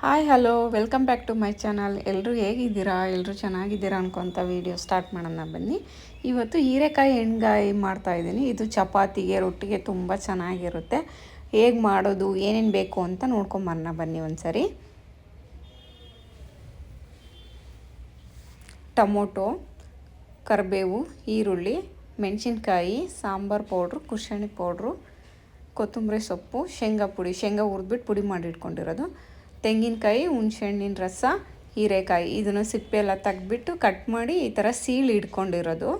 Hi hello welcome back to my channel ಎಲ್ಲರೂ ಹೇಗಿದ್ದೀರಾ? ಎಲ್ಲರೂ ಚೆನ್ನಾಗಿದ್ದೀರಾ ಅನ್ಕೊತ ವೀಡಿಯೋ ಸ್ಟಾರ್ಟ್ ಮಾಡೋಣ ಬನ್ನಿ. ಇವತ್ತು ಹೀರೆಕಾಯಿ ಎಣ್ಗಾಯಿ ಮಾಡ್ತಾಯಿದ್ದೀನಿ ಇದು ಚಪಾತಿಗೆ, ರೊಟ್ಟಿಗೆ ತುಂಬ ಚೆನ್ನಾಗಿರುತ್ತೆ. ಹೇಗೆ ಮಾಡೋದು, ಏನೇನು ಬೇಕು ಅಂತ ನೋಡ್ಕೊಂಬರೋಣ ಬನ್ನಿ ಒಂದ್ಸರಿ. ಟೊಮೊಟೊ, ಕರಿಬೇವು, ಈರುಳ್ಳಿ, ಮೆಣಸಿನ್ಕಾಯಿ, ಸಾಂಬಾರು ಪೌಡ್ರು, ಕುಶಣಿ ಪೌಡ್ರು, ಕೊತ್ತಂಬರಿ ಸೊಪ್ಪು, ಶೇಂಗಾ ಪುಡಿ. ಶೇಂಗಾ ಹುರಿದ್ಬಿಟ್ಟು ಪುಡಿ ಮಾಡಿ ಇಟ್ಕೊಂಡಿರೋದು. ತೆಂಗಿನಕಾಯಿ, ಹುಣ್ಸೆಹಣ್ಣಿನ ರಸ, ಹೀರೆಕಾಯಿ ಇದನ್ನು ಸಿಪ್ಪೆ ಎಲ್ಲ ತೆಗೆದ್ಬಿಟ್ಟು ಕಟ್ ಮಾಡಿ ಈ ಥರ ಸೀಳು ಇಟ್ಕೊಂಡಿರೋದು.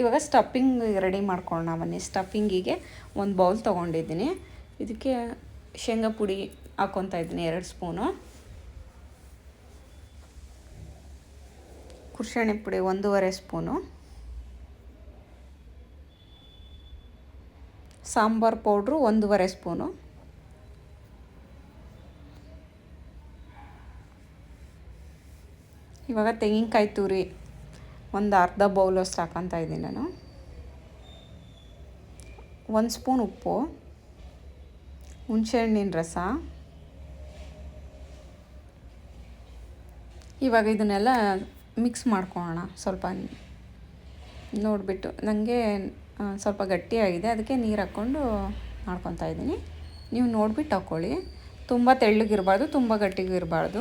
ಇವಾಗ ಸ್ಟಫಿಂಗ್ ರೆಡಿ ಮಾಡ್ಕೊಳ್ಳೋಣ ಬನ್ನಿ. ಸ್ಟಫಿಂಗಿಗೆ ಒಂದು ಬೌಲ್ ತೊಗೊಂಡಿದ್ದೀನಿ. ಇದಕ್ಕೆ ಶೇಂಗಾ ಪುಡಿ ಹಾಕ್ಕೊತಾ ಇದ್ದೀನಿ, ಎರಡು ಸ್ಪೂನು. ಕುರ್ಷಣೆ ಪುಡಿ ಒಂದೂವರೆ ಸ್ಪೂನು. ಸಾಂಬಾರು ಪೌಡ್ರು ಒಂದೂವರೆ ಸ್ಪೂನು. ಇವಾಗ ತೆಂಗಿನಕಾಯಿ ತುರಿ, ಒಂದು ಅರ್ಧ ಬೌಲಷ್ಟು ಹಾಕೊತಾ ಇದ್ದೀನಿ ನಾನು. ಒಂದು ಸ್ಪೂನ್ ಉಪ್ಪು, ಹುಣಸೆಹಣ್ಣಿನ ರಸ. ಇವಾಗ ಇದನ್ನೆಲ್ಲ ಮಿಕ್ಸ್ ಮಾಡ್ಕೊಳ್ಳೋಣ ಸ್ವಲ್ಪ. ನೋಡಿಬಿಟ್ಟು ನನಗೆ ಸ್ವಲ್ಪ ಗಟ್ಟಿಯಾಗಿದೆ, ಅದಕ್ಕೆ ನೀರು ಹಾಕ್ಕೊಂಡು ಮಾಡ್ಕೊತಾ ಇದ್ದೀನಿ. ನೀವು ನೋಡಿಬಿಟ್ಟು ಹಾಕ್ಕೊಳ್ಳಿ ತುಂಬ ತೆಳ್ಳಗಿರಬಾರ್ದು, ತುಂಬ ಗಟ್ಟಿಗಿರಬಾರ್ದು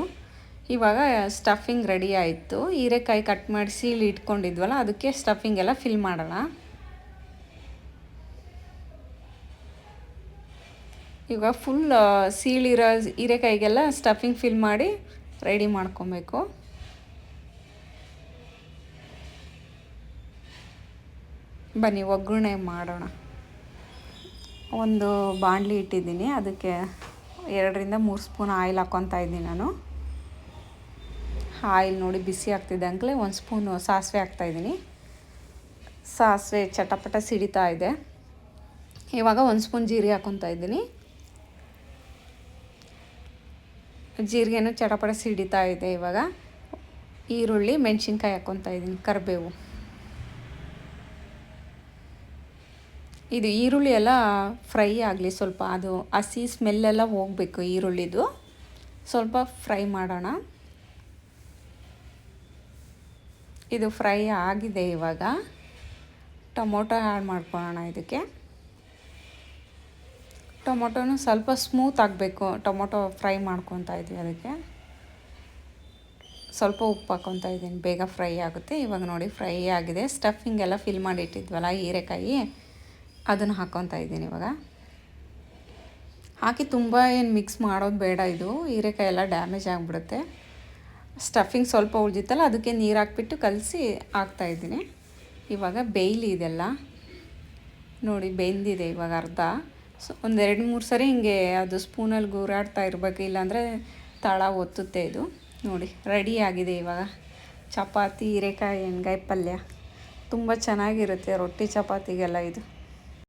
ಇವಾಗ ಸ್ಟಫಿಂಗ್ ರೆಡಿ ಆಯಿತು. ಹೀರೆಕಾಯಿ ಕಟ್ ಮಾಡಿ ಸೀಳಿ ಇಟ್ಕೊಂಡಿದ್ವಲ್ಲ, ಅದಕ್ಕೆ ಸ್ಟಫಿಂಗ್ ಎಲ್ಲ ಫಿಲ್ ಮಾಡೋಣ ಇವಾಗ ಫುಲ್ ಸೀಳಿರೋ ಹೀರೆಕಾಯಿಗೆಲ್ಲ ಸ್ಟಫಿಂಗ್ ಫಿಲ್ ಮಾಡಿ ರೆಡಿ ಮಾಡ್ಕೊಬೇಕು. ಬನ್ನಿ, ಒಗ್ಗರಣೆ ಮಾಡೋಣ. ಒಂದು ಬಾಣಲಿ ಇಟ್ಟಿದ್ದೀನಿ. ಅದಕ್ಕೆ ಎರಡರಿಂದ ಮೂರು ಸ್ಪೂನ್ ಆಯಿಲ್ ಹಾಕ್ಕೊತಾ ಇದ್ದೀನಿ ನಾನು. ಆಯಿಲ್ ನೋಡಿ ಬಿಸಿ ಆಗ್ತಿದೆ ಅಂಕಲೆ. ಒಂದು ಸ್ಪೂನು ಸಾಸಿವೆ ಹಾಕ್ತಾಯಿದ್ದೀನಿ ಸಾಸಿವೆ ಚಟಪಟ ಸಿಡಿತಾ ಇದೆ. ಇವಾಗ ಒಂದು ಸ್ಪೂನ್ ಜೀರಿಗೆ ಹಾಕ್ಕೊತಾ ಇದ್ದೀನಿ. ಜೀರಿಗೆನೂ ಚಟಪಟ ಸಿಡಿತಾ ಇದೆ ಇವಾಗ. ಈರುಳ್ಳಿ, ಮೆಣಸಿನ್ಕಾಯಿ ಹಾಕ್ಕೊತಾ ಇದ್ದೀನಿ, ಕರಿಬೇವು. ಇದು ಈರುಳ್ಳಿ ಎಲ್ಲ ಫ್ರೈ ಆಗಲಿ ಸ್ವಲ್ಪ, ಅದು ಹಸಿ ಸ್ಮೆಲ್ಲೆಲ್ಲ ಹೋಗಬೇಕು ಈರುಳ್ಳಿದು. ಸ್ವಲ್ಪ ಫ್ರೈ ಮಾಡೋಣ. ಇದು ಫ್ರೈ ಆಗಿದೆ ಇವಾಗ. ಟೊಮೊಟೊ ಆ್ಯಡ್ ಮಾಡ್ಕೊಳ್ಳೋಣ ಇದಕ್ಕೆ. ಟೊಮೊಟೊನು ಸ್ವಲ್ಪ ಸ್ಮೂತ್ ಆಗಬೇಕು. ಟೊಮೊಟೊ ಫ್ರೈ ಮಾಡ್ಕೊತಾ ಇದ್ವಿ ಅದಕ್ಕೆ. ಸ್ವಲ್ಪ ಉಪ್ಪು ಹಾಕ್ಕೊತಾ ಇದ್ದೀನಿ. ಬೇಗ ಫ್ರೈ ಆಗುತ್ತೆ. ಇವಾಗ ನೋಡಿ ಫ್ರೈ ಆಗಿದೆ. ಸ್ಟಫಿಂಗ್ ಎಲ್ಲ ಫಿಲ್ ಮಾಡಿ ಇಟ್ಟಿದ್ವಲ್ಲ ಹೀರೆಕಾಯಿ. ಅದನ್ನು ಹಾಕ್ಕೊತಾ ಇದ್ದೀನಿ ಇವಾಗ. ಹಾಕಿ ತುಂಬ ಏನು ಮಿಕ್ಸ್ ಮಾಡೋದು ಬೇಡ ಇದು. ಹೀರೆಕಾಯಿ ಎಲ್ಲ ಡ್ಯಾಮೇಜ್ ಆಗಿಬಿಡುತ್ತೆ. ಸ್ಟಫಿಂಗ್ ಸ್ವಲ್ಪ ಉಳಿದಿತ್ತಲ್ಲ, ಅದಕ್ಕೆ ನೀರು ಹಾಕ್ಬಿಟ್ಟು ಕಲಸಿ ಹಾಕ್ತಾಯಿದ್ದೀನಿ ಇವಾಗ ಬೇಯ್ಲಿ ಇದೆಲ್ಲ. ನೋಡಿ, ಬೆಂದಿದೆ ಇವಾಗ ಅರ್ಧ. ಸೊ ಒಂದೆರಡು ಮೂರು ಸರಿ ಹಿಂಗೆ ಅದು ಸ್ಪೂನಲ್ಲಿ ಗೂರಾಡ್ತಾ ಇರಬೇಕು, ಇಲ್ಲಾಂದರೆ ತಳ ಒತ್ತುತ್ತೆ ಇದು. ನೋಡಿ, ರೆಡಿ ಆಗಿದೆ ಇವಾಗ. ಚಪಾತಿ, ಹೀರೆಕಾಯಿ, ಎಣ್ಗಾಯಿ ಪಲ್ಯ. ತುಂಬ ಚೆನ್ನಾಗಿರುತ್ತೆ, ರೊಟ್ಟಿ ಚಪಾತಿಗೆಲ್ಲ ಇದು.